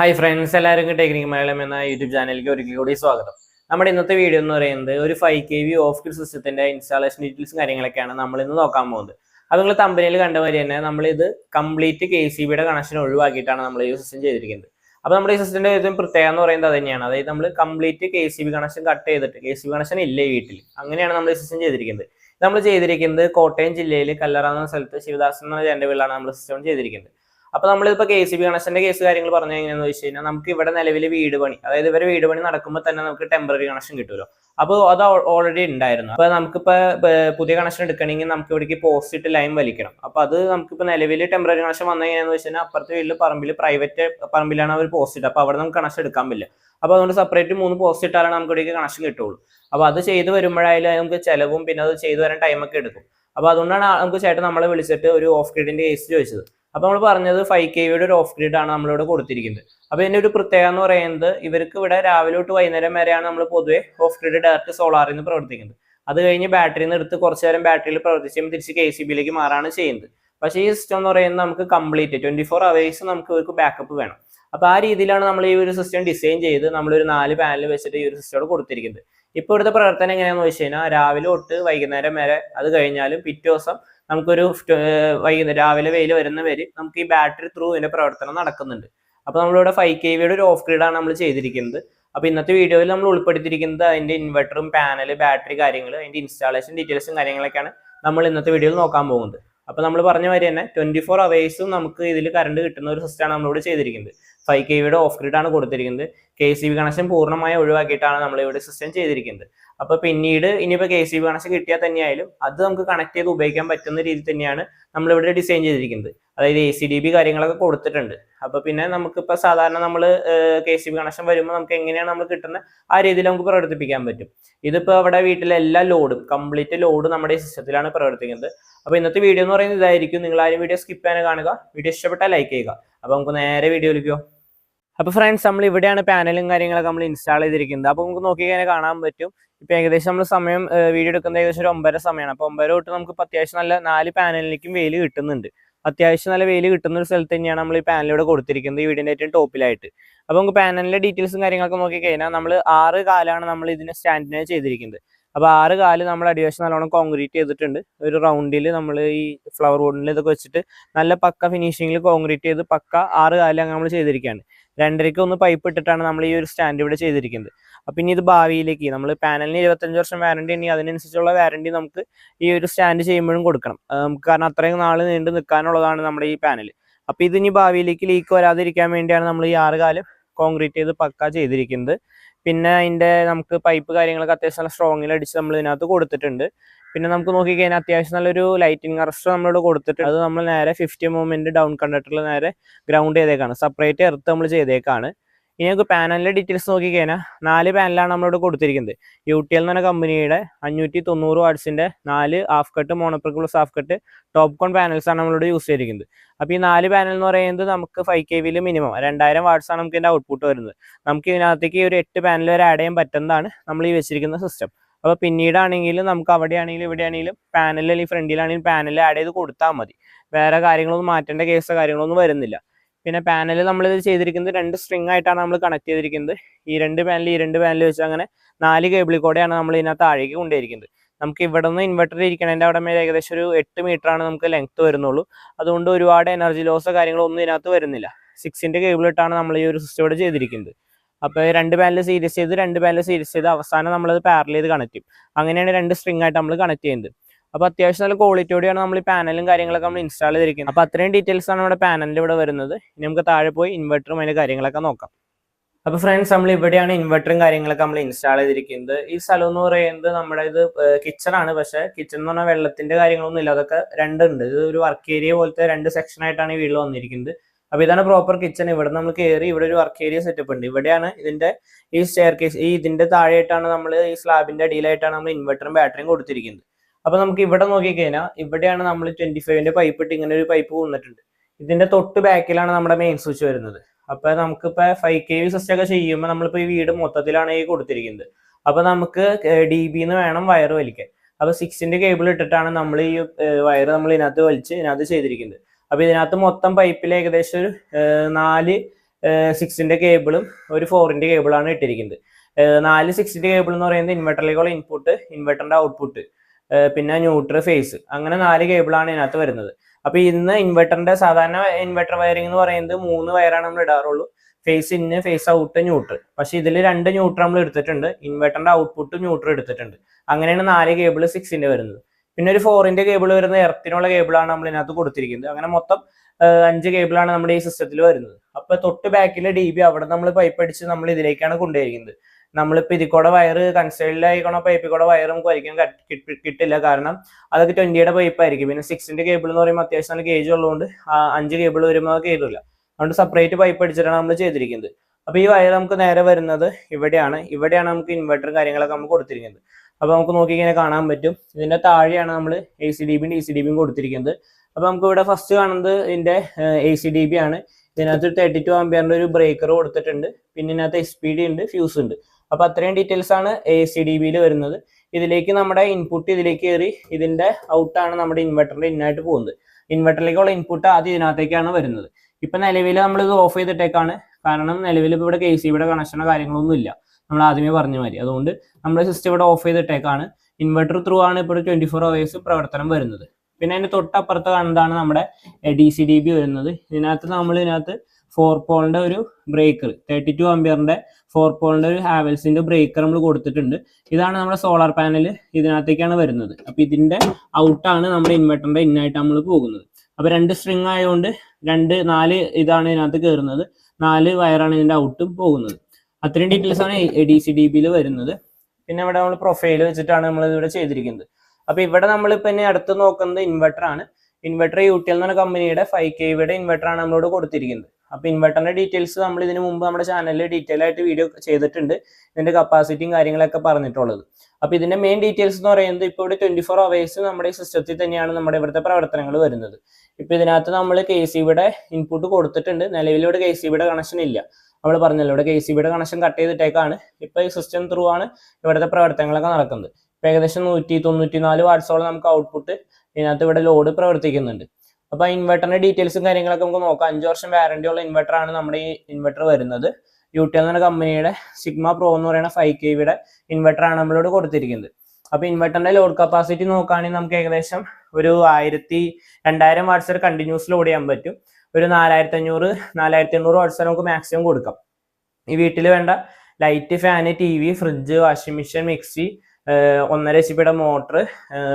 Hi friends എല്ലാവർക്കും technic Malayalam എന്ന YouTube ചാനലിലേക്ക് ഒരിക്കൽ കൂടി സ്വാഗതം. നമ്മുടെ ഇന്നത്തെ വീഡിയോ എന്ന് പറയുന്നത് ഒരു five K V off grid സിസ്റ്റത്തിന്റെ ഇൻസ്റ്റാളേഷൻ ഡീറ്റെയിൽസും കാര്യങ്ങളൊക്കെയാണ് നമ്മൾ ഇന്ന് നോക്കാൻ പോകുന്നത്. അത് നിങ്ങൾ തമ്പനിയിൽ കണ്ട മാതിരി തന്നെ ഇത് കംപ്ലീറ്റ് കെ സി ബിയുടെ കണക്ഷൻ ഒഴിവാക്കിയിട്ടാണ് നമ്മൾ ഈ സിസ്റ്റം ചെയ്തിരിക്കുന്നത്. അപ്പോൾ നമ്മുടെ ഈ സിസ്റ്റത്തിന്റെ ഏറ്റവും പ്രത്യേകത എന്ന് പറയുന്നത് അത് തന്നെയാണ്. അതായത് നമ്മൾ complete K C B connection cut ചെയ്തിട്ട് കെ സി ബി കണക്ഷൻ ഇല്ലേ വീട്ടിൽ. അങ്ങനെയാണ് നമ്മൾ ഈ സിസ്റ്റം ചെയ്തിരിക്കുന്നത്. നമ്മൾ ചെയ്തിരിക്കുന്നത് കോട്ടയം ജില്ലയിൽ കല്ലറ എന്ന സ്ഥലത്ത് ശിവദാസൻ എന്ന ചേട്ടന്റെ വീട്ടിലാണ് നമ്മൾ സിസ്റ്റം ചെയ്തിരിക്കുന്നത്. അപ്പൊ നമ്മളിപ്പോ കെ സി ബി കണക്ഷന്റെ കേസ് കാര്യങ്ങൾ പറഞ്ഞു എങ്ങനെയാന്ന് വെച്ച് കഴിഞ്ഞാൽ നമുക്ക് ഇവിടെ നിലവിൽ വീട് പണി അതായത് ഇവരെ വീട് പണി നടക്കുമ്പോൾ തന്നെ നമുക്ക് ടെമ്പററി കണക്ഷൻ കിട്ടുമല്ലോ അപ്പോൾ അത് ഓൾറെഡി ഉണ്ടായിരുന്നു അപ്പൊ നമുക്കിപ്പോ പുതിയ കണക്ഷൻ എടുക്കണമെങ്കിൽ നമുക്ക് ഇവിടേക്ക് പോസ്റ്റ് ലൈൻ വലിക്കണം. അപ്പൊ അത് നമുക്കിപ്പോ നിലവിൽ ടെമ്പററി കണക്ഷൻ വന്നു കഴിഞ്ഞാൽ വെച്ച് കഴിഞ്ഞാൽ അപ്പുറത്തെ വീട്ടിൽ പറമ്പിൽ പ്രൈവറ്റ് പറമ്പിലാണ് അവർ പോസ്റ്റ് അപ്പൊ അവിടെ നമുക്ക് കണക്ഷൻ എടുക്കാൻ പറ്റില്ല. അപ്പൊ അതുകൊണ്ട് സെപ്പറേറ്റ് മൂന്ന് പോസ്റ്റ് ഇട്ടാലാണ് നമുക്ക് ഇവിടേക്ക് കണക്ഷൻ കിട്ടുള്ളൂ. അപ്പൊ അത് ചെയ്ത് വരുമ്പോഴായാലും നമുക്ക് ചിലവും പിന്നെ അത് ചെയ്തു വരാൻ ടൈമൊക്കെ എടുക്കും. അപ്പൊ അതുകൊണ്ടാണ് നമുക്ക് ചേട്ടൻ നമ്മളെ വിളിച്ചിട്ട് ഒരു ഓഫ് ഗ്രിഡിന്റെ കേസ് ചോദിച്ചത്. അപ്പൊ നമ്മൾ പറഞ്ഞത് ഫൈവ് കെ വിയുടെ ഒരു ഓഫ് ഗ്രിഡ് ആണ് നമ്മളിവിടെ കൊടുത്തിരിക്കുന്നത്. അപ്പൊ ഇതിന്റെ ഒരു പ്രത്യേകത എന്ന് പറയുന്നത് ഇവർക്ക് ഇവിടെ രാവിലെ തൊട്ട് വൈകുന്നേരം വരെയാണ് നമ്മൾ പൊതുവെ ഓഫ് ഗ്രിഡ് ഡയറക്റ്റ് സോളാറിൽ നിന്ന് പ്രവർത്തിക്കുന്നത്. അത് കഴിഞ്ഞ് ബാറ്ററിയിൽ നിന്ന് എടുത്ത് കുറച്ച് നേരം ബാറ്ററിയിൽ പ്രവർത്തിച്ച് തിരിച്ച് കെ സി ബിയിലേക്ക് മാറാണ് ചെയ്യുന്നത്. പക്ഷേ ഈ സിസ്റ്റം എന്ന് പറയുന്നത് നമുക്ക് കംപ്ലീറ്റ് ട്വന്റി ഫോർ അവേഴ്സ് നമുക്ക് ഇവർക്ക് ബാക്കപ്പ് വേണം. അപ്പൊ ആ രീതിയിലാണ് നമ്മൾ ഈ ഒരു സിസ്റ്റം ഡിസൈൻ ചെയ്ത് നമ്മൾ ഒരു നാല് പാനൽ വെച്ചിട്ട് ഈ ഒരു സിസ്റ്റം കൊടുത്തിരിക്കുന്നത്. ഇപ്പൊ ഇവിടുത്തെ പ്രവർത്തനം എങ്ങനെയാണെന്ന് വെച്ച് കഴിഞ്ഞാൽ രാവിലെ തൊട്ട് വൈകുന്നേരം വരെ അത് കഴിഞ്ഞാലും പിറ്റേ ദിവസം നമുക്കൊരു വൈകുന്നേരം രാവിലെ വെയിൽ വരുന്ന വരെ നമുക്ക് ഈ ബാറ്ററി ത്രൂ ഇതിന്റെ പ്രവർത്തനം നടക്കുന്നുണ്ട്. അപ്പൊ നമ്മളിവിടെ ഫൈവ് കെ വിയുടെ ഒരു ഓഫ് ഗ്രിഡാണ് നമ്മൾ ചെയ്തിരിക്കുന്നത്. അപ്പൊ ഇന്നത്തെ വീഡിയോയിൽ നമ്മൾ ഉൾപ്പെടുത്തിയിരിക്കുന്നത് അതിന്റെ ഇൻവെർട്ടറും പാനൽ ബാറ്ററി കാര്യങ്ങൾ അതിന്റെ ഇൻസ്റ്റാളേഷൻ ഡീറ്റെയിൽസും കാര്യങ്ങളൊക്കെയാണ് നമ്മൾ ഇന്നത്തെ വീഡിയോയിൽ നോക്കാൻ പോകുന്നത്. അപ്പൊ നമ്മൾ പറഞ്ഞ മാതിരി തന്നെ ട്വന്റി ഫോർ അവേഴ്സും നമുക്ക് ഇതിൽ കറണ്ട് കിട്ടുന്ന ഒരു സിസ്റ്റമാണ് നമ്മളിവിടെ ചെയ്തിരിക്കുന്നത്. ഫൈവ് കെ വിയുടെ ഓഫ് ഗ്രിഡ് ആണ് കൊടുത്തിരിക്കുന്നത്. കെ സി ബി കണക്ഷൻ പൂർണമായി ഒഴിവാക്കിയിട്ടാണ് നമ്മൾ ഇവിടെ സിസ്റ്റം ചെയ്തിരിക്കുന്നത്. അപ്പോൾ പിന്നീട് ഇനിയിപ്പോൾ കെ സി ബി കണക്ഷൻ കിട്ടിയാൽ തന്നെയായാലും അത് നമുക്ക് കണക്ട് ചെയ്ത് ഉപയോഗിക്കാൻ പറ്റുന്ന രീതിയിൽ തന്നെയാണ് നമ്മളിവിടെ ഡിസൈൻ ചെയ്തിരിക്കുന്നത്. അതായത് എ സി ഡി ബി കാര്യങ്ങളൊക്കെ കൊടുത്തിട്ടുണ്ട്. അപ്പൊ പിന്നെ നമുക്കിപ്പോ സാധാരണ നമ്മൾ കെ സി ബി കണക്ഷൻ വരുമ്പോൾ നമുക്ക് എങ്ങനെയാണ് നമ്മൾ കിട്ടുന്നത്? ആ രീതിയിൽ നമുക്ക് പ്രവർത്തിപ്പിക്കാൻ പറ്റും. ഇതിപ്പോ അവിടെ വീട്ടിലെ എല്ലാ ലോഡും കംപ്ലീറ്റ് ലോഡ് നമ്മുടെ സിസ്റ്റത്തിലാണ് പ്രവർത്തിക്കുന്നത്. അപ്പൊ ഇന്നത്തെ വീഡിയോ എന്ന് പറയുന്നത് ഇതായിരിക്കും. നിങ്ങൾ ആരും വീഡിയോ സ്കിപ്പ് ചെയ്യാൻ കാണുക. വീഡിയോ ഇഷ്ടപ്പെട്ടാൽ ലൈക്ക് ചെയ്യുക. അപ്പൊ നമുക്ക് നേരെ വീഡിയോ വീഡിയോയിലേക്കോ അപ്പൊ ഫ്രണ്ട്സ് നമ്മൾ ഇവിടെയാണ് പാനലും കാര്യങ്ങളൊക്കെ നമ്മൾ ഇൻസ്റ്റാൾ ചെയ്തിരിക്കുന്നത്. അപ്പൊ നമുക്ക് നോക്കി കഴിഞ്ഞാൽ കാണാൻ പറ്റും. ഇപ്പൊ ഏകദേശം നമ്മൾ സമയം വീഡിയോ എടുക്കുന്നത് ഏകദേശം ഒരു ഒമ്പതര സമയമാണ്. അപ്പൊ ഒമ്പതര തൊട്ട് നമുക്ക് അത്യാവശ്യം നല്ല നാല് പാനലിലേക്കും വെയിൽ കിട്ടുന്നുണ്ട്. അത്യാവശ്യം നല്ല വെയിൽ കിട്ടുന്ന ഒരു സ്ഥലത്ത് തന്നെയാണ് നമ്മൾ ഈ പാനലിവിടെ കൊടുത്തിരിക്കുന്നത് ഈ വീടിന്റെ ഏറ്റവും ടോപ്പിലായിട്ട്. അപ്പോൾ നമുക്ക് പാനലിന്റെ ഡീറ്റെയിൽസും കാര്യങ്ങളൊക്കെ നോക്കി കഴിഞ്ഞാൽ നമ്മൾ ആറ് കാലാണ് നമ്മൾ ഇതിന് സ്റ്റാൻഡിനെ ചെയ്തിരിക്കുന്നത്. അപ്പോൾ ആറ് കാൽ നമ്മൾ അടിവശം നല്ലോണം കോൺക്രീറ്റ് ചെയ്തിട്ടുണ്ട്. ഒരു റൗണ്ടിൽ നമ്മൾ ഈ ഫ്ലവർ ബോർഡിൽ ഇതൊക്കെ വെച്ചിട്ട് നല്ല പക്ക ഫിനിഷിങ്ങിൽ കോൺക്രീറ്റ് ചെയ്ത് പക്ക ആറ് കാലം നമ്മൾ ചെയ്തിരിക്കുകയാണ്. രണ്ടരയ്ക്ക് ഒന്ന് പൈപ്പ് ഇട്ടിട്ടാണ് നമ്മൾ ഈ ഒരു സ്റ്റാൻഡ് ഇവിടെ ചെയ്തിരിക്കുന്നത്. അപ്പൊ ഇനി ഇത് ഭാവിയിലേക്ക് നമ്മൾ പാനലിന് ഇരുപത്തഞ്ച് വർഷം വാറണ്ടി ഉണ്ടെങ്കിൽ അതിനനുസരിച്ചുള്ള വാറണ്ടി നമുക്ക് ഈ ഒരു സ്റ്റാൻഡ് ചെയ്യുമ്പോഴും കൊടുക്കണം. നമുക്ക് കാരണം അത്രയും നാൾ നീണ്ടു നിൽക്കാനുള്ളതാണ് നമ്മുടെ ഈ പാനൽ അപ്പൊ ഇത് ഇനി ഭാവിയിലേക്ക് ലീക്ക് വരാതിരിക്കാൻ വേണ്ടിയാണ് നമ്മൾ ഈ ആറ് കാലം കോൺക്രീറ്റ് ചെയ്ത് പക്ക ചെയ്തിരിക്കുന്നത്. പിന്നെ അതിന്റെ നമുക്ക് പൈപ്പ് കാര്യങ്ങളൊക്കെ അത്യാവശ്യം നല്ല സ്ട്രോങ്ങിൽ അടിച്ച് നമ്മൾ ഇതിനകത്ത് കൊടുത്തിട്ടുണ്ട്. പിന്നെ നമുക്ക് നോക്കിക്കഴിഞ്ഞാൽ അത്യാവശ്യം നല്ലൊരു ലൈറ്റിംഗ് അറസ്റ്റർ നമ്മളോട് കൊടുത്തിട്ടുണ്ട്. അത് നമ്മൾ നേരെ ഫിഫ്റ്റി മൂവ്മെന്റ് ഡൗൺ കണ്ടിട്ടുള്ള നേരെ ഗ്രൗണ്ട് ചെയ്തേക്കാണ്. സെപ്പറേറ്റ് എർത്ത് നമ്മൾ ചെയ്തേക്കാണ്. ഇനി നമുക്ക് പാനലിന്റെ ഡീറ്റെയിൽസ് നോക്കിക്കഴിഞ്ഞാൽ നാല് പാനലാണ് നമ്മളിവിടെ കൊടുത്തിരിക്കുന്നത്. യു ടി എൽ എന്ന് പറഞ്ഞ കമ്പനിയുടെ അഞ്ഞൂറ്റി തൊണ്ണൂറ് വാട്സിന്റെ നാല് half cut monoperc plus half cut topcon പാനൽസാണ് ആണ് നമ്മളിവിടെ യൂസ് ചെയ്തിരിക്കുന്നത്. അപ്പോൾ ഈ നാല് പാനൽ എന്ന് പറയുന്നത് നമുക്ക് ഫൈവ് കെ വിയിൽ മിനിമം രണ്ടായിരം വാട്സാണ് നമുക്ക് ഇതിന്റെ ഔട്ട്പുട്ട് വരുന്നത്. നമുക്ക് ഇതിനകത്തേക്ക് ഒരു എട്ട് പാനൽ വരെ ആഡ് ചെയ്യാൻ പറ്റുന്നതാണ് നമ്മൾ ഈ വെച്ചിരിക്കുന്ന സിസ്റ്റം അപ്പോൾ പിന്നീടാണെങ്കിലും നമുക്ക് അവിടെയാണെങ്കിലും ഇവിടെയാണെങ്കിലും പാനൽ അല്ലെങ്കിൽ ഫ്രണ്ടിലാണെങ്കിലും പാനൽ ആഡ് ചെയ്ത് കൊടുത്താൽ മതി. വേറെ കാര്യങ്ങളൊന്നും മാറ്റേണ്ട കേസോ കാര്യങ്ങളൊന്നും വരുന്നില്ല. പിന്നെ പാനൽ നമ്മൾ ഇത് ചെയ്തിരിക്കുന്നത് രണ്ട് സ്ട്രിങ് ആയിട്ടാണ് നമ്മൾ കണക്ട് ചെയ്തിരിക്കുന്നത്. ഈ രണ്ട് പാനൽ ഈ രണ്ട് പാനൽ വെച്ച് അങ്ങനെ നാല് കേബിളിൽ കൂടെയാണ് നമ്മൾ ഇതിനകത്ത് താഴേക്ക് കൊണ്ടുപോയിരിക്കുന്നത്. നമുക്ക് ഇവിടെ നിന്ന് ഇൻവെർട്ടർ ഇരിക്കണതിന്റെ അവിടെ മേലെ ഏകദേശം ഒരു എട്ട് ആണ് നമുക്ക് ലെങ്ത്ത് വരുന്നുള്ളൂ. അതുകൊണ്ട് ഒരുപാട് എനർജി ലോസോ കാര്യങ്ങളോ ഒന്നും ഇതിനകത്ത് വരുന്നില്ല. സിക്സിന്റെ കേബിൾ ഇട്ടാണ് നമ്മൾ ഈ ഒരു സിസ്റ്റം ഇവിടെ ചെയ്തിരിക്കുന്നത്. അപ്പോൾ രണ്ട് പാനൽ സീരീസ് ചെയ്ത് രണ്ട് പാനൽ സീരീസ് ചെയ്ത് അവസാനം നമ്മളത് പാരൽ ചെയ്ത് കണക്ട് ചെയ്യും. അങ്ങനെയാണ് രണ്ട് സ്ട്രിങ് ആയിട്ട് നമ്മൾ കണക്ട് ചെയ്യുന്നത്. അപ്പോൾ അത്യാവശ്യം നല്ല ക്വാളിറ്റിയോടെയാണ് നമ്മൾ ഈ പാനലും കാര്യങ്ങളൊക്കെ നമ്മൾ ഇൻസ്റ്റാൾ ചെയ്തിരിക്കുന്നത്. അപ്പോൾ അത്രയും ഡീറ്റെയിൽസ് ആണ് നമ്മുടെ പാനലിൽ ഇവിടെ വരുന്നത്. ഇനി നമുക്ക് താഴെ പോയി ഇൻവെർട്ടറും അതിന്റെ കാര്യങ്ങളൊക്കെ നോക്കാം. അപ്പൊ ഫ്രണ്ട്സ് നമ്മൾ ഇവിടെയാണ് ഇൻവെർട്ടറും കാര്യങ്ങളൊക്കെ നമ്മൾ ഇൻസ്റ്റാൾ ചെയ്തിരിക്കുന്നത്. ഈ സ്ഥലം എന്ന് പറയുന്നത് നമ്മുടെ ഇത് കിച്ചൺ ആണ്. പക്ഷേ കിച്ചൺ എന്ന് പറഞ്ഞാൽ വെള്ളത്തിന്റെ കാര്യങ്ങളൊന്നും ഇല്ല. അതൊക്കെ രണ്ടുണ്ട് ഇത് ഒരു വർക്ക് ഏരിയ പോലത്തെ രണ്ട് സെക്ഷൻ ആയിട്ടാണ് ഈ വീട്ടിൽ വന്നിരിക്കുന്നത്. അപ്പൊ ഇതാണ് പ്രോപ്പർ കിച്ചൺ ഇവിടെ നമ്മൾ കയറി ഇവിടെ ഒരു വർക്ക് ഏരിയ സെറ്റപ്പ് ഉണ്ട്. ഇവിടെയാണ് ഇതിന്റെ ഈ സ്റ്റെയർ കേസ് ഈ ഇതിന്റെ താഴെയായിട്ടാണ് നമ്മൾ ഈ സ്ലാബിന്റെ അടിയിലായിട്ടാണ് നമ്മൾ ഇൻവെർട്ടറും ബാറ്ററിയും കൊടുത്തിരിക്കുന്നത്. അപ്പൊ നമുക്ക് ഇവിടെ നോക്കിക്കഴിഞ്ഞാൽ ഇവിടെയാണ് നമ്മൾ ട്വന്റി ഫൈവിന്റെ പൈപ്പ് ഇട്ട് ഇങ്ങനെ ഒരു പൈപ്പ് വന്നിട്ടുണ്ട് ഇതിന്റെ തൊട്ട് ബാക്കിലാണ് നമ്മുടെ മെയിൻ സ്വിച്ച് വരുന്നത്. അപ്പൊ നമുക്കിപ്പോ ഫൈവ് കെ വി സിസ്റ്റം ഒക്കെ ചെയ്യുമ്പോൾ നമ്മളിപ്പോ ഈ വീട് മൊത്തത്തിലാണ് ഈ കൊടുത്തിരിക്കുന്നത്. അപ്പൊ നമുക്ക് ഡി ബിന്ന് വേണം വയർ വലിക്കാൻ. അപ്പൊ സിക്സിന്റെ കേബിൾ ഇട്ടിട്ടാണ് നമ്മൾ ഈ വയർ നമ്മൾ ഇതിനകത്ത് വലിച്ച് ഇതിനകത്ത് ചെയ്തിരിക്കുന്നത്. അപ്പൊ ഇതിനകത്ത് മൊത്തം പൈപ്പിൽ ഏകദേശം ഒരു നാല് സിക്സിന്റെ കേബിളും ഒരു ഫോറിന്റെ കേബിളാണ് ഇട്ടിരിക്കുന്നത്. നാല് സിക്സിന്റെ കേബിൾ എന്ന് പറയുന്നത് ഇൻവെർട്ടറിലേക്കുള്ള ഇൻപുട്ട് ഇൻവെർട്ടറിന്റെ ഔട്ട്പുട്ട് പിന്നെ ന്യൂട്രൽ ഫേസ് അങ്ങനെ നാല് കേബിളാണ് ഇതിനകത്ത് വരുന്നത്. അപ്പോൾ ഇന്ന് ഇൻവെർട്ടറിന്റെ സാധാരണ ഇൻവെർട്ടർ വയറിംഗ് എന്ന് പറയുന്നത് മൂന്ന് വയറാണ് നമ്മൾ ഇടാറുള്ളൂ. ഫേസ് ഇന്ന് ഫേസ് ഔട്ട് ന്യൂട്രൽ പക്ഷെ ഇതിൽ രണ്ട് ന്യൂട്രൽ നമ്മൾ എടുത്തിട്ടുണ്ട്. ഇൻവെർട്ടറിന്റെ ഔട്ട്പുട്ട് ന്യൂട്രൽ എടുത്തിട്ടുണ്ട്. അങ്ങനെയാണ് നാല് കേബിൾ സിക്സിന്റെ വരുന്നത്. പിന്നെ ഒരു ഫോറിന്റെ കേബിൾ വരുന്ന എർത്തിനുള്ള കേബിളാണ് നമ്മൾ ഇതിനകത്ത് കൊടുത്തിരിക്കുന്നത്. അങ്ങനെ മൊത്തം അഞ്ച് കേബിളാണ് നമ്മുടെ ഈ സിസ്റ്റത്തിൽ വരുന്നത്. അപ്പൊ തൊട്ട് ബാക്കിലെ ഡി ബി അവിടെ നമ്മൾ പൈപ്പ് അടിച്ച് നമ്മൾ ഇതിലേക്കാണ് കൊണ്ടുപോയിരിക്കുന്നത് നമ്മളിപ്പോ ഇതിൽ കൂടെ വയറ് കൺസൈഡിലായിക്കണോ പൈപ്പിൽ കൂടെ വയർ നമുക്ക് കിട്ടില്ല. കാരണം അതൊക്കെ ട്വന്റിയുടെ പൈപ്പ് ആയിരിക്കും. പിന്നെ സിക്സിന്റെ കേബിൾ എന്ന് പറയുമ്പോൾ അത്യാവശ്യം നല്ല ഗേജ് ഉള്ളതുകൊണ്ട് അഞ്ച് കേബിൾ വരുമ്പോൾ അത് കയറില്ല അതുകൊണ്ട് സെപ്പറേറ്റ് പൈപ്പ് അടിച്ചിട്ടാണ് നമ്മൾ ചെയ്തിരിക്കുന്നത്. അപ്പോൾ ഈ വയർ നമുക്ക് നേരെ വരുന്നത് ഇവിടെയാണ്. ഇവിടെയാണ് നമുക്ക് ഇൻവെർട്ടർ കാര്യങ്ങളൊക്കെ നമുക്ക് കൊടുത്തിരിക്കുന്നത്. അപ്പോൾ നമുക്ക് നോക്കി ഇങ്ങനെ കാണാൻ പറ്റും. ഇതിന്റെ താഴെയാണ് നമ്മൾ എ സി ഡി ബിയും ഡി സി ഡി ബിയും കൊടുത്തിരിക്കുന്നത്. അപ്പോൾ നമുക്ക് ഇവിടെ ഫസ്റ്റ് കാണുന്നത് ഇതിന്റെ എ സി ഡി ബി ആണ്. ഇതിനകത്ത് തേർട്ടി ടു ആംബിയറിന്റെ ഒരു ബ്രേക്കർ കൊടുത്തിട്ടുണ്ട്. പിന്നെ ഇതിനകത്ത് എസ് പി ഡി ഉണ്ട് ഫ്യൂസ് ഉണ്ട്. അപ്പൊ അത്രയും ഡീറ്റെയിൽസ് ആണ് എ സി ഡി ബിയിൽ വരുന്നത്. ഇതിലേക്ക് നമ്മുടെ ഇൻപുട്ട് ഇതിലേക്ക് കയറി ഇതിന്റെ ഔട്ടാണ് നമ്മുടെ ഇൻവെർട്ടറിന്റെ ഇന്നായിട്ട് പോകുന്നത്. ഇൻവെർട്ടറിലേക്കുള്ള ഇൻപുട്ട് ആദ്യം ഇതിനകത്തേക്കാണ് വരുന്നത്. ഇപ്പൊ നിലവിൽ നമ്മൾ ഇത് ഓഫ് ചെയ്തിട്ടേക്കാണ്. കാരണം നിലവിൽ ഇവിടെ കെ സി ബിയുടെ കണക്ഷനോ കാര്യങ്ങളൊന്നും ഇല്ല. നമ്മൾ ആദ്യമേ പറഞ്ഞ മാതിരി. അതുകൊണ്ട് നമ്മുടെ സിസ്റ്റം ഇവിടെ ഓഫ് ചെയ്തിട്ടേക്കാണ്. ഇൻവെർട്ടർ ത്രൂ ആണ് ഇപ്പോൾ ട്വന്റി ഫോർ അവേഴ്സ് പ്രവർത്തനം വരുന്നത്. പിന്നെ അതിന്റെ തൊട്ടപ്പുറത്ത് കാണുന്നതാണ് നമ്മുടെ ഡി സി ഡി ബി വരുന്നത്. ഇതിനകത്ത് നമ്മൾ ഇതിനകത്ത് ഫോർ പോളിന്റെ ഒരു ബ്രേക്കർ തേർട്ടി ടു അമ്പിയറിന്റെ ഫോർ പോളിന്റെ ഒരു ഹാവൽസിന്റെ ബ്രേക്കർ നമ്മൾ കൊടുത്തിട്ടുണ്ട്. ഇതാണ് നമ്മുടെ സോളാർ പാനൽ ഇതിനകത്തേക്കാണ് വരുന്നത്. അപ്പൊ ഇതിന്റെ ഔട്ടാണ് നമ്മുടെ ഇൻവെർട്ടറിന്റെ ഇന്നായിട്ട് നമ്മൾ പോകുന്നത്. അപ്പൊ രണ്ട് സ്ട്രിങ് ആയതുകൊണ്ട് രണ്ട് നാല് ഇതാണ് ഇതിനകത്ത് കയറുന്നത് നാല് വയറാണ് ഇതിന്റെ ഔട്ടും പോകുന്നത്. അത്രയും ഡീറ്റെയിൽസ് ആണ് എ ഡി സി ഡി ബിയിൽ വരുന്നത്. പിന്നെ ഇവിടെ നമ്മൾ പ്രൊഫൈൽ വെച്ചിട്ടാണ് നമ്മൾ ഇവിടെ ചെയ്തിരിക്കുന്നത്. അപ്പൊ ഇവിടെ നമ്മൾ ഇനി അടുത്ത് നോക്കുന്നത് ഇൻവെർട്ടർ ആണ്. ഇൻവെർട്ടർ യു ടി എൽ എന്ന് പറഞ്ഞ കമ്പനിയുടെ ഫൈവ് കെ ഇൻവെർട്ടർ ആണ് നമ്മളോട് കൊടുത്തിരിക്കുന്നത്. അപ്പൊ ഇൻവെർട്ടറിന്റെ ഡീറ്റെയിൽസ് നമ്മൾ ഇതിന് മുമ്പ് നമ്മുടെ ചാനലിൽ ഡീറ്റെയിൽ ആയിട്ട് വീഡിയോ ചെയ്തിട്ടുണ്ട്. ഇതിന്റെ കപ്പാസിറ്റിയും കാര്യങ്ങളൊക്കെ പറഞ്ഞിട്ടുള്ളത്. അപ്പൊ ഇതിന്റെ മെയിൻ ഡീറ്റെയിൽസ് എന്ന് പറയുന്നത് ഇപ്പോൾ ഇവിടെ ട്വന്റി ഫോർ അവേഴ്സ് നമ്മുടെ സിസ്റ്റത്തിൽ തന്നെയാണ് നമ്മുടെ ഇവിടുത്തെ പ്രവർത്തനങ്ങൾ വരുന്നത്. ഇപ്പൊ ഇതിനകത്ത് നമ്മൾ കെ സിബിയുടെ ഇൻപുട്ട് കൊടുത്തിട്ടുണ്ട്. നിലവിൽ കെ സിബിയുടെ കണക്ഷൻ ഇല്ല. നമ്മൾ പറഞ്ഞല്ലോ ഇവിടെ കെ സിബിയുടെ കണക്ഷൻ കട്ട് ചെയ്തിട്ടേക്കാണ്. ഇപ്പൊ ഈ സിസ്റ്റം ത്രൂ ആണ് ഇവിടുത്തെ പ്രവർത്തനങ്ങളൊക്കെ നടക്കുന്നത്. ഏകദേശം നൂറ്റി തൊണ്ണൂറ്റി നാല് വാട്സോളം നമുക്ക് ഔട്ട്പുട്ട് ഇതിനകത്ത് ഇവിടെ ലോഡ് പ്രവർത്തിക്കുന്നുണ്ട്. അപ്പൊ ഇൻവെർട്ടറിന്റെ ഡീറ്റെയിൽസും കാര്യങ്ങളൊക്കെ നമുക്ക് നോക്കാം. അഞ്ച് വർഷം വാറണ്ടി ഉള്ള ഇൻവെർട്ടർ ആണ് നമ്മുടെ ഈ ഇൻവെർട്ടർ വരുന്നത്. യു ടി എന്ന കമ്പനിയുടെ സിഗ്മ പ്രോ എന്ന് പറയുന്ന ഫൈവ് കെ വിയുടെ ഇൻവെർട്ടർ ആണ് നമ്മളോട് കൊടുത്തിരിക്കുന്നത്. അപ്പോൾ ഇൻവെർട്ടറിന്റെ ലോഡ് കപ്പാസിറ്റി നോക്കുകയാണെങ്കിൽ നമുക്ക് ഏകദേശം ഒരു ആയിരത്തി രണ്ടായിരം വാട്സ് വരെ കണ്ടിന്യൂസ് ലോഡ് ചെയ്യാൻ പറ്റും. ഒരു നാലായിരത്തി അഞ്ഞൂറ് നാലായിരത്തി എണ്ണൂറ് വാട്സ് വരെ നമുക്ക് മാക്സിമം കൊടുക്കാം. ഈ വീട്ടിൽ വേണ്ട light fan T V fridge washing machine mixie ഒന്നര എച്ച് പിയുടെ മോട്ടർ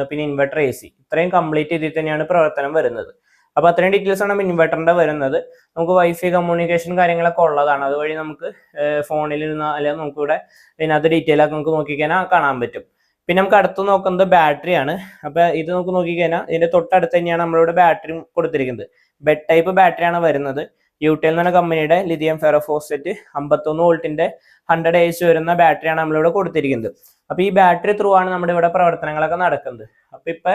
പിന്നെ ഇൻവെർട്ടർ എ സി ഇത്രയും കംപ്ലീറ്റ് ചെയ്തിട്ട് തന്നെയാണ് പ്രവർത്തനം വരുന്നത്. അപ്പൊ അത്രയും ഡീറ്റെയിൽസ് ആണ് ഇൻവെർട്ടറിന്റെ വരുന്നത്. നമുക്ക് വൈഫൈ കമ്മ്യൂണിക്കേഷൻ കാര്യങ്ങളൊക്കെ ഉള്ളതാണ്. അതുവഴി നമുക്ക് ഫോണിൽ നിന്ന് അല്ലെങ്കിൽ നമുക്ക് ഇവിടെ ഇതിനകത്ത് ഡീറ്റെയിൽ ഒക്കെ നമുക്ക് നോക്കിക്കഴിഞ്ഞാൽ കാണാൻ പറ്റും. പിന്നെ നമുക്ക് അടുത്ത് നോക്കുന്നത് ബാറ്ററി ആണ്. അപ്പൊ ഇത് നമുക്ക് നോക്കിക്കഴിഞ്ഞാൽ ഇതിന്റെ തൊട്ടടുത്ത് തന്നെയാണ് നമ്മളിവിടെ ബാറ്ററി കൊടുത്തിരിക്കുന്നത്. ബെഡ് ടൈപ്പ് ബാറ്ററി ആണ് വരുന്നത്. യൂട്ടെൽ എന്ന് പറഞ്ഞ കമ്പനിയുടെ ലിഥിയം ഫെറോഫോസെറ്റ് അമ്പത്തൊന്ന് വോൾട്ടിന്റെ ഹൺഡ്രഡ് എച്ച് വരുന്ന ബാറ്ററിയാണ് നമ്മളിവിടെ കൊടുത്തിരിക്കുന്നത്. അപ്പോൾ ഈ ബാറ്ററി ത്രൂ ആണ് നമ്മുടെ ഇവിടെ പ്രവർത്തനങ്ങളൊക്കെ നടക്കുന്നത്. അപ്പോൾ ഇപ്പൊ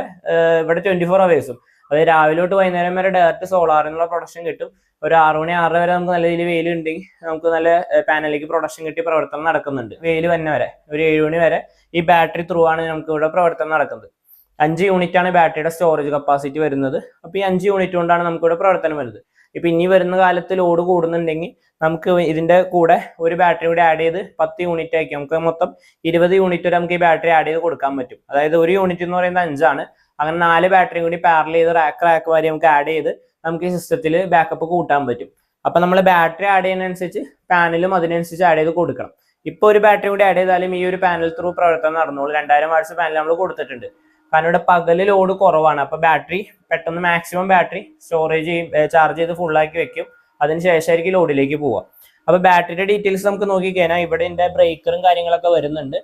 ഇവിടെ ട്വന്റി ഫോർ അവേഴ്സും അതായത് രാവിലെ തൊട്ട് വൈകുന്നേരം വരെ ഡയറക്റ്റ് സോളാറിനുള്ള പ്രൊഡക്ഷൻ കിട്ടും. ഒരു ആറു മണി ആറര വരെ നമുക്ക് നല്ല രീതിയിൽ വെയിൽ ഉണ്ടെങ്കിൽ നമുക്ക് നല്ല പാനലിലേക്ക് പ്രൊഡക്ഷൻ കിട്ടി പ്രവർത്തനം നടക്കുന്നുണ്ട്. വെയിൽ വന്നെ വരെ ഒരു ഏഴ് മണി വരെ ഈ ബാറ്ററി ത്രൂ ആണ് നമുക്ക് ഇവിടെ പ്രവർത്തനം നടക്കുന്നത്. അഞ്ച് യൂണിറ്റ് ആണ് ബാറ്ററിയുടെ സ്റ്റോറേജ് കപ്പാസിറ്റി വരുന്നത്. അപ്പൊ ഈ അഞ്ച് യൂണിറ്റ് കൊണ്ടാണ് നമുക്ക് ഇവിടെ പ്രവർത്തനം വരുന്നത്. ഇപ്പൊ ഇനി വരുന്ന കാലത്ത് ലോഡ് കൂടുന്നുണ്ടെങ്കിൽ നമുക്ക് ഇതിന്റെ കൂടെ ഒരു ബാറ്ററി കൂടി ആഡ് ചെയ്ത് പത്ത് യൂണിറ്റ് ആക്കി നമുക്ക് മൊത്തം ഇരുപത് യൂണിറ്റ് വരെ നമുക്ക് ഈ ബാറ്ററി ആഡ് ചെയ്ത് കൊടുക്കാൻ പറ്റും. അതായത് ഒരു യൂണിറ്റ് എന്ന് പറയുന്നത് അഞ്ചാണ്. അങ്ങനെ നാല് ബാറ്ററിയും കൂടി പാരൽ ചെയ്ത് റാക്ക് റാക്ക് വരെ നമുക്ക് ആഡ് ചെയ്ത് നമുക്ക് ഈ സിസ്റ്റത്തിൽ ബാക്കപ്പ് കൂട്ടാൻ പറ്റും. അപ്പൊ നമ്മൾ ബാറ്ററി ആഡ് ചെയ്യുന്നതനുസരിച്ച് പാനലും അതിനനുസരിച്ച് ആഡ് ചെയ്ത് കൊടുക്കണം. ഇപ്പൊ ഒരു ബാറ്ററി കൂടി ആഡ് ചെയ്താലും ഈ ഒരു പാനൽ ത്രൂ പ്രവർത്തനം നടന്നോളൂ. രണ്ടായിരം വാട്ട്സ് പാനൽ നമ്മൾ കൊടുത്തിട്ടുണ്ട്. കാരണം ഇവിടെ പകൽ ലോഡ് കുറവാണ്. അപ്പോൾ ബാറ്ററി പെട്ടെന്ന് മാക്സിമം ബാറ്ററി സ്റ്റോറേജ് ചാർജ് ചെയ്ത് ഫുള്ളാക്കി വെക്കും. അതിനുശേഷമായിരിക്കും ലോഡിലേക്ക് പോവുക. അപ്പോൾ ബാറ്ററിയുടെ ഡീറ്റെയിൽസ് നമുക്ക് നോക്കിക്കഴിഞ്ഞാൽ ഇവിടെ ഇതിന്റെ ബ്രേക്കറും കാര്യങ്ങളൊക്കെ വരുന്നുണ്ട്.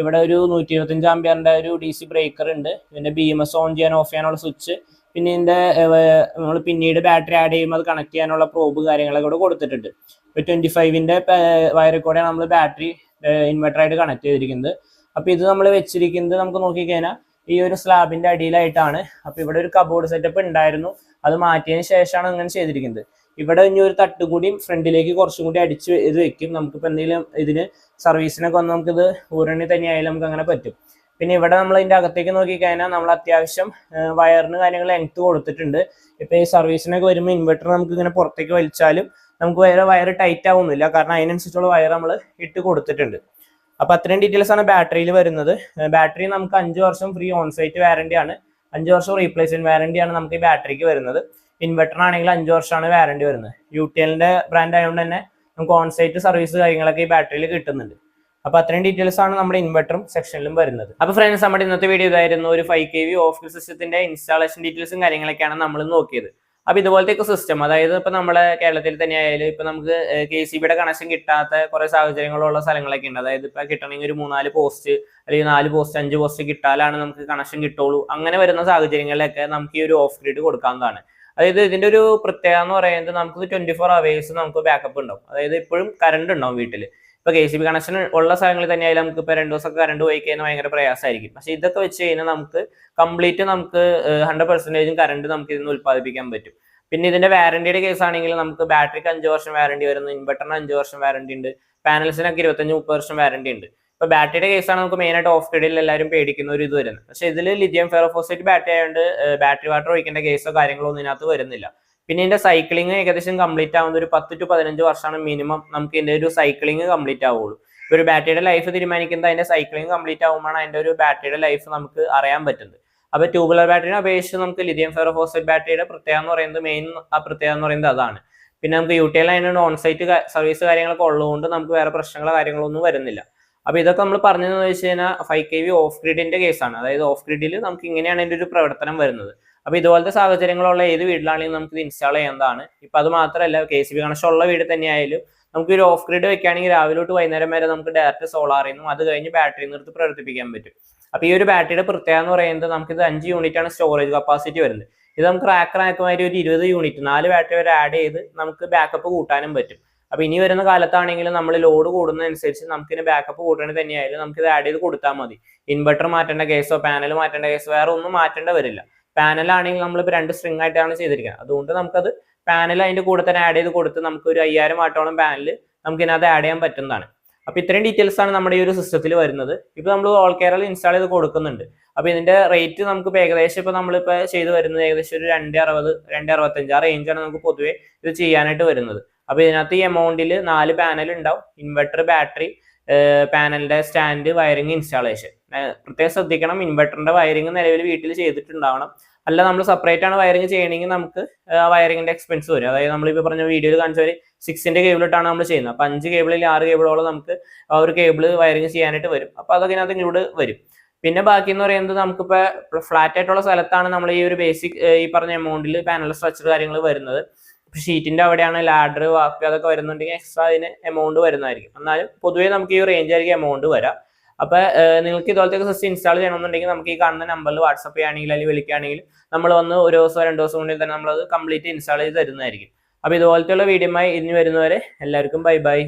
ഇവിടെ ഒരു നൂറ്റി ഇരുപത്തഞ്ച് ആംബിയറിന്റെ ഒരു ഡി സി ബ്രേക്കർ ഉണ്ട്. ഇതിന്റെ ബി എം എസ് ഓൺ ചെയ്യാൻ ഓഫ് ചെയ്യാനുള്ള സ്വിച്ച് പിന്നെ ഇതിന്റെ നമ്മൾ പിന്നീട് ബാറ്ററി ആഡ് ചെയ്യുമ്പോൾ അത് കണക്ട് ചെയ്യാനുള്ള പ്രോബ് കാര്യങ്ങളൊക്കെ ഇവിടെ കൊടുത്തിട്ടുണ്ട്. ഇപ്പൊ ട്വന്റി ഫൈവിന്റെ വയറിൽ കൂടെയാണ് നമ്മൾ ബാറ്ററി ഇൻവെർട്ടറായിട്ട് കണക്ട് ചെയ്തിരിക്കുന്നത്. അപ്പോൾ ഇത് നമ്മൾ വെച്ചിരിക്കുന്നത് നമുക്ക് നോക്കിക്കഴിഞ്ഞാൽ ഈ ഒരു സ്ലാബിന്റെ അടിയിലായിട്ടാണ്. അപ്പോൾ ഇവിടെ ഒരു കബോർഡ് സെറ്റപ്പ് ഉണ്ടായിരുന്നു. അത് മാറ്റിയതിന് ശേഷമാണ് അങ്ങനെ ചെയ്തിരിക്കുന്നത്. ഇവിടെ ഇനി ഒരു തട്ടും കൂടി ഫ്രണ്ടിലേക്ക് കുറച്ചും കൂടി അടിച്ച് ഇത് വെക്കും. നമുക്കിപ്പോൾ എന്തെങ്കിലും ഇതിന് സർവീസിനൊക്കെ വന്ന് നമുക്കിത് ഊരണി തന്നെയായാലും നമുക്ക് അങ്ങനെ പറ്റും. പിന്നെ ഇവിടെ നമ്മൾ ഇതിന്റെ അകത്തേക്ക് നോക്കി കഴിഞ്ഞാൽ നമ്മൾ അത്യാവശ്യം വയറിന് കാര്യങ്ങൾ ലെങ്ത് കൊടുത്തിട്ടുണ്ട്. ഇപ്പൊ ഈ സർവീസിനൊക്കെ വരുമ്പോൾ ഇൻവെർട്ടർ നമുക്ക് ഇങ്ങനെ പുറത്തേക്ക് വലിച്ചാലും നമുക്ക് വേറെ വയർ ടൈറ്റ് ആവുന്നില്ല. കാരണം അതിനനുസരിച്ചുള്ള വയർ നമ്മൾ ഇട്ട് കൊടുത്തിട്ടുണ്ട്. അപ്പൊ അത്രയും ഡീറ്റെയിൽസ് ആണ് ബാറ്ററിയിൽ വരുന്നത്. ബാറ്ററി നമുക്ക് അഞ്ച് വർഷം ഫ്രീ ഓൺ സൈറ്റ് വാറന്റി ആണ്. അഞ്ച് വർഷം റീപ്ലേസ്മെന്റ് വാറണ്ടി ആണ് നമുക്ക് ഈ ബാറ്ററിക്ക് വരുന്നത്. ഇൻവെർട്ടറിനാണെങ്കിൽ അഞ്ച് വർഷമാണ് വാറന്റി വരുന്നത്. യു ടി എല്ലിന്റെ ബ്രാൻഡ് ആയതുകൊണ്ട് തന്നെ നമുക്ക് ഓൺസൈറ്റ് സർവീസ് കാര്യങ്ങളൊക്കെ ഈ ബാറ്ററിയിൽ കിട്ടുന്നുണ്ട്. അപ്പൊ അത്രയും ഡീറ്റെയിൽസ് ആണ് നമ്മുടെ ഇൻവെർട്ടറും സെക്ഷനിലും വരുന്നത്. അപ്പൊ ഫ്രണ്ട്സ് നമ്മുടെ ഇന്നത്തെ വീഡിയോ ഇതായിരുന്നു ഒരു ഫൈവ് കെ വി ഓഫ് സിസ്റ്റത്തിന്റെ ഇൻസ്റ്റാളേഷൻ ഡീറ്റെയിൽസും കാര്യങ്ങളൊക്കെയാണ് നമ്മൾ നോക്കിയത്. അപ്പൊ ഇതുപോലത്തെ സിസ്റ്റം അതായത് ഇപ്പൊ നമ്മളെ കേരളത്തിൽ തന്നെ ആയാലും ഇപ്പൊ നമുക്ക് കെ സി ബിയുടെ കണക്ഷൻ കിട്ടാത്ത കുറെ സാഹചര്യങ്ങളുള്ള സ്ഥലങ്ങളൊക്കെ ഉണ്ട്. അതായത് ഇപ്പൊ കിട്ടണമെങ്കിൽ ഒരു മൂന്നാൽ പോസ്റ്റ് അല്ലെങ്കിൽ നാല് പോസ്റ്റ് അഞ്ച് പോസ്റ്റ് കിട്ടാലാണ് നമുക്ക് കണക്ഷൻ കിട്ടുള്ളൂ. അങ്ങനെ വരുന്ന സാഹചര്യങ്ങളിലൊക്കെ നമുക്ക് ഈ ഒരു ഓഫ് ഗ്രിഡ് കൊടുക്കാവുന്നതാണ്. അതായത് ഇതിന്റെ ഒരു പ്രത്യേകത എന്ന് പറയുന്നത് നമുക്ക് ട്വന്റി ഫോർ അവേഴ്സ് നമുക്ക് ബാക്കപ്പ് ഉണ്ടാവും. അതായത് ഇപ്പോഴും കറണ്ട് ഉണ്ടാവും വീട്ടിൽ ഇപ്പൊ കെ സി ബി കണക്ഷൻ ഉള്ള സ്ഥലങ്ങളിൽ തന്നെയായാലും നമുക്ക് ഇപ്പൊ രണ്ടു ദിവസം കറണ്ട് പോയി കഴിഞ്ഞാൽ ഭയങ്കര പ്രയാസമായിരിക്കും. പക്ഷെ ഇതൊക്കെ വെച്ച് കഴിഞ്ഞാൽ നമുക്ക് കംപ്ലീറ്റ് നമുക്ക് ഹൺഡ്രഡ് പെർസെന്റേജും കറണ്ട് നമുക്ക് ഇതിന് ഉൽപ്പാദിപ്പിക്കാൻ പറ്റും. പിന്നെ ഇതിന്റെ വാറന്റിയുടെ കേസ് ആണെങ്കിൽ നമുക്ക് ബാറ്ററിക്ക് അഞ്ച് വർഷം വാറണ്ടി വരുന്നു. ഇൻവെർട്ടറിന് അഞ്ച് വർഷം വാറണ്ടി ഉണ്ട്. പാനൽസിനൊക്കെ ഇരുപത്തഞ്ച് മുപ്പത് വർഷം വാറണ്ടി ഉണ്ട്. ഇപ്പൊ ബാറ്ററിയുടെ കേസാണ് നമുക്ക് മെയിൻ ആയിട്ട് ഓഫ് ഗ്രിഡിൽ എല്ലാവരും പേടിക്കുന്ന ഒരു ഇത് വരുന്നത്. പക്ഷെ ഇതിൽ ലിഥിയം ഫെറോഫോസൈറ്റ് ബാറ്ററി ആയതുകൊണ്ട് ബാറ്ററി വാട്ടർ ഒഴിക്കേണ്ട കേസോ കാര്യങ്ങളോ ഒന്നും ഇതിനകത്ത് വരുന്നില്ല. പിന്നെ ഇതിന്റെ സൈക്ലിംഗ് ഏകദേശം കംപ്ലീറ്റ് ആവുന്ന ഒരു പത്ത് ടു പതിനഞ്ച് വർഷമാണ് മിനിമം നമുക്ക് ഇതിന്റെ ഒരു സൈക്ലിംഗ് കംപ്ലീറ്റ് ആവുള്ളൂ. ഒരു ബാറ്ററിയുടെ ലൈഫ് തീരുമാനിക്കുന്നത് അതിന്റെ സൈക്ലിംഗ് കംപ്ലീറ്റ് ആവുമ്പോഴാണ് അതിന്റെ ഒരു ബാറ്ററിയുടെ ലൈഫ് നമുക്ക് അറിയാൻ പറ്റുന്നത്. അപ്പൊ ട്യൂബുലർ ബാറ്ററിനെ അപേക്ഷിച്ച് നമുക്ക് ലിഥിയം ഫെറോഫോസൈറ്റ് ബാറ്ററിയുടെ പ്രത്യേകത എന്ന് പറയുന്നത് മെയിൻ ആ പ്രത്യേകത എന്ന് പറയുന്നത് അതാണ്. പിന്നെ നമുക്ക് യു ടി എൽ അതിനുള്ള ഓൺ സൈറ്റ് സർവീസ് കാര്യങ്ങളൊക്കെ ഉള്ളതുകൊണ്ട് നമുക്ക് വേറെ പ്രശ്നങ്ങളോ കാര്യങ്ങളോ ഒന്നും വരുന്നില്ല. അപ്പൊ ഇതൊക്കെ നമ്മൾ പറഞ്ഞതെന്ന് വെച്ച് കഴിഞ്ഞാൽ ഫൈവ് കെ വി ഓഫ് ഗ്രിഡിന്റെ കേസാണ് അതായത് ഓഫ് ഗ്രിഡിൽ നമുക്ക് ഇങ്ങനെയാണ് ഇതിന്റെ ഒരു പ്രവർത്തനം വരുന്നത്. അപ്പൊ ഇതുപോലത്തെ സാഹചര്യങ്ങളുള്ള ഏത് വീട്ടിലാണെങ്കിലും നമുക്ക് ഇത് ഇൻസ്റ്റാൾ ചെയ്യുന്നതാണ് ഇപ്പൊ അത് മാത്രമല്ല കെ സി ബി കണക്ഷൻ ഉള്ള വീട് തന്നെയായാലും നമുക്ക് ഒരു ഓഫ് ഗ്രിഡ് വെക്കുകയാണെങ്കിൽ രാവിലെ തൊട്ട് വൈകുന്നേരം വരെ നമുക്ക് ഡയറക്റ്റ് സോളാറിൽ നിന്നും അത് കഴിഞ്ഞ് ബാറ്ററി നിർത്തി പ്രവർത്തിപ്പിക്കാൻ പറ്റും. അപ്പൊ ഈ ഒരു ബാറ്ററിയുടെ പ്രത്യേകത എന്ന് പറയുന്നത് ഇത് അഞ്ച് യൂണിറ്റ് ആണ് സ്റ്റോറേജ് കപ്പാസിറ്റി വരുന്നത്. ഇത് നമുക്ക് റാക്ക് ഒരു ഇരുപത് യൂണിറ്റ് നാല് ബാറ്ററി വരെ ആഡ് ചെയ്ത് നമുക്ക് ബാക്കപ്പ് കൂട്ടാനും പറ്റും. അപ്പൊ ഇനി വരുന്ന കാലത്താണെങ്കിലും നമ്മൾ ലോഡ് കൂടുന്നതനുസരിച്ച് നമുക്ക് ഇതിന് ബാക്കപ്പ് കൂട്ടണത് തന്നെയായാലും നമുക്ക് ഇത് ആഡ് ചെയ്ത് കൊടുത്താൽ മതി. ഇൻവെർട്ടർ മാറ്റേണ്ട കേസോ പാനൽ മാറ്റേണ്ട കേസോ വേറെ ഒന്നും മാറ്റേണ്ട വരില്ല. പാനലാണെങ്കിൽ നമ്മളിപ്പോൾ രണ്ട് സ്ട്രിങ് ആയിട്ടാണ് ചെയ്തിരിക്കുന്നത്. അതുകൊണ്ട് നമുക്കത് പാനൽ അതിന്റെ കൂടെ തന്നെ ആഡ് ചെയ്ത് കൊടുത്ത് നമുക്ക് ഒരു അയ്യായിരം വാട്ടോളം പാനൽ നമുക്ക് ഇതിനകത്ത് ആഡ് ചെയ്യാൻ പറ്റുന്നതാണ്. അപ്പൊ ഇത്രയും ഡീറ്റെയിൽസ് ആണ് നമ്മുടെ ഈ ഒരു സിസ്റ്റത്തിൽ വരുന്നത്. ഇപ്പൊ നമ്മൾ ഓൾ കേരള ഇൻസ്റ്റാൾ ചെയ്ത് കൊടുക്കുന്നുണ്ട്. അപ്പൊ ഇതിന്റെ റേറ്റ് നമുക്ക് ഏകദേശം ഇപ്പൊ നമ്മളിപ്പോ ചെയ്ത് വരുന്നത് ഏകദേശം ഒരു രണ്ട് അറുപത് രണ്ട് അറുപത്തഞ്ച് ആ റേഞ്ചാണ് നമുക്ക് പൊതുവെ ഇത് ചെയ്യാനായിട്ട് വരുന്നത്. അപ്പൊ ഇതിനകത്ത് ഈ എമൗണ്ടിൽ നാല് പാനൽ ഉണ്ടാവും. ഇൻവെർട്ടർ ബാറ്ററി പാനലിന്റെ സ്റ്റാൻഡ് വയറിംഗ് ഇൻസ്റ്റാളേഷൻ പ്രത്യേകം ശ്രദ്ധിക്കണം. ഇൻവെർട്ടറിന്റെ വയറിംഗ് നിലവിൽ വീട്ടിൽ ചെയ്തിട്ടുണ്ടാവണം. അല്ല നമ്മൾ സെപ്പറേറ്റ് ആണ് വയറിംഗ് ചെയ്യണമെങ്കിൽ നമുക്ക് ആ വയറിംഗിന്റെ എക്സ്പെൻസ് വരും. അതായത് നമ്മളിപ്പോൾ പറഞ്ഞ വീഡിയോയിൽ കാണിച്ച ഒരു സിക്സിന്റെ കേബിൾ ഇട്ടാണ് നമ്മൾ ചെയ്യുന്നത്. അപ്പൊ അഞ്ച് കേബിളിൽ ആറ് കേബിളോളം നമുക്ക് ആ ഒരു കേബിൾ വയറിംഗ് ചെയ്യാനായിട്ട് വരും. അപ്പൊ അതൊക്കെ ഇതിനകത്ത് ഇങ്ങോട്ട് വരും. പിന്നെ ബാക്കി എന്ന് പറയുന്നത് നമുക്കിപ്പോൾ ഫ്ലാറ്റ് ആയിട്ടുള്ള സ്ഥലത്താണ് നമ്മൾ ഈ ഒരു ബേസിക് ഈ പറഞ്ഞ എമൗണ്ടിൽ പാനൽ സ്ട്രക്ചർ കാര്യങ്ങൾ വരുന്നത്. ഷീറ്റിന്റെ അവിടെയാണ് ലാഡർ വാക്ക് അതൊക്കെ വരുന്നുണ്ടെങ്കിൽ എക്സ്ട്രാ അതിന് എമൗണ്ട് വരുന്നതായിരിക്കും. എന്നാലും പൊതുവേ നമുക്ക് ഈ റേഞ്ച് ആയിരിക്കും എമൗണ്ട് വരാം. അപ്പൊ നിങ്ങൾക്ക് ഇതുപോലത്തെ സിസ്റ്റം ഇൻസ്റ്റാൾ ചെയ്യണമെന്നുണ്ടെങ്കിൽ നമുക്ക് ഈ കാണുന്ന നമ്പറിൽ വാട്സപ്പ് ചെയ്യുകയാണെങ്കിൽ അല്ലെങ്കിൽ വിളിക്കുകയാണെങ്കിൽ നമ്മൾ വന്ന് ഒരു ദിവസം രണ്ട് ദിവസം കൊണ്ടിൽ തന്നെ നമ്മളത് കംപ്ലീറ്റ് ഇൻസ്റ്റാൾ ചെയ്ത് തരുന്നതായിരിക്കും. അപ്പോൾ ഇതുപോലത്തെയുള്ള വീഡിയോ ഇനി വരുന്നവരെ എല്ലാവർക്കും ബൈ ബൈ